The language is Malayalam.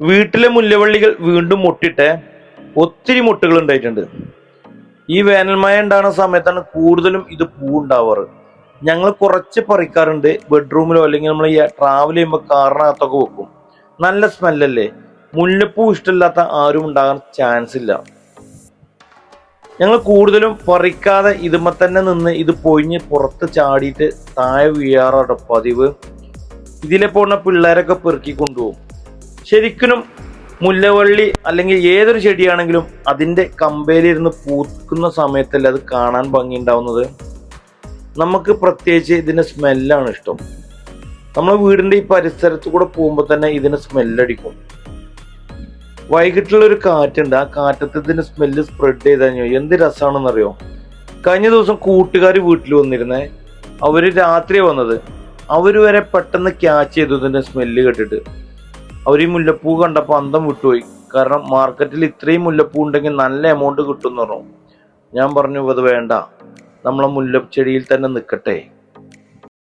വീട്ടിലെ മുല്ലവള്ളികൾ വീണ്ടും മുട്ടിട്ട് ഒത്തിരി മുട്ടുകൾ ഉണ്ടായിട്ടുണ്ട്. ഈ വേനൽമഴ ഉണ്ടാകുന്ന സമയത്താണ് കൂടുതലും ഇത് പൂ ഉണ്ടാവാറ്. ഞങ്ങൾ കുറച്ച് പറിക്കാറുണ്ട്. ബെഡ്റൂമിലോ അല്ലെങ്കിൽ നമ്മൾ ഈ ട്രാവൽ ചെയ്യുമ്പോൾ കാറിനകത്തൊക്കെ വെക്കും. നല്ല സ്മെല്ലല്ലേ മുല്ലപ്പൂ ഇഷ്ടമില്ലാത്ത ആരും ഉണ്ടാകാൻ ചാൻസ് ഇല്ല. ഞങ്ങൾ കൂടുതലും പറിക്കാതെ ഇതുമ്മ തന്നെ നിന്ന് ഇത് പൊഴിഞ്ഞ് പുറത്ത് ചാടിയിട്ട് താഴെ വീഴാറാട്ടോ പതിവ്. ഇതിലെ പോണ പിള്ളേരൊക്കെ പെറുക്കി കൊണ്ടുപോകും. ശരിക്കും മുല്ലവള്ളി അല്ലെങ്കിൽ ഏതൊരു ചെടിയാണെങ്കിലും അതിന്റെ കമ്പയിലിരുന്ന് പൂക്കുന്ന സമയത്തല്ലേ അത് കാണാൻ ഭംഗിയുണ്ടാവുന്നത്? നമുക്ക് പ്രത്യേകിച്ച് ഇതിന്റെ സ്മെല്ലാണ് ഇഷ്ടം. നമ്മൾ വീടിന്റെ ഈ പരിസരത്ത് കൂടെ പോകുമ്പോൾ തന്നെ ഇതിന് സ്മെല്ലടിക്കും. വൈകിട്ടുള്ള ഒരു കാറ്റുണ്ട്. ആ കാറ്റത്ത് ഇതിന്റെ സ്മെല്ല് സ്പ്രെഡ് ചെയ്ത് കഴിഞ്ഞു എന്ത് രസമാണെന്നറിയോ കഴിഞ്ഞ ദിവസം കൂട്ടുകാർ വീട്ടിൽ വന്നിരുന്നേ. അവർ രാത്രി വന്നത്. അവർ വരെ പെട്ടെന്ന് ക്യാച്ച് ചെയ്തു ഇതിന്റെ സ്മെല്ല് കേട്ടിട്ട്. അവർ ഈ മുല്ലപ്പൂ കണ്ടപ്പോൾ അന്തം വിട്ടുപോയി. കാരണം മാർക്കറ്റിൽ ഇത്രയും മുല്ലപ്പൂ ഉണ്ടെങ്കിൽ നല്ല എമൗണ്ട് കിട്ടും എന്ന് പറഞ്ഞു. ഞാൻ പറഞ്ഞു അത് വേണ്ട. നമ്മളെ മുല്ലച്ചെടിയിൽ തന്നെ നിൽക്കട്ടെ.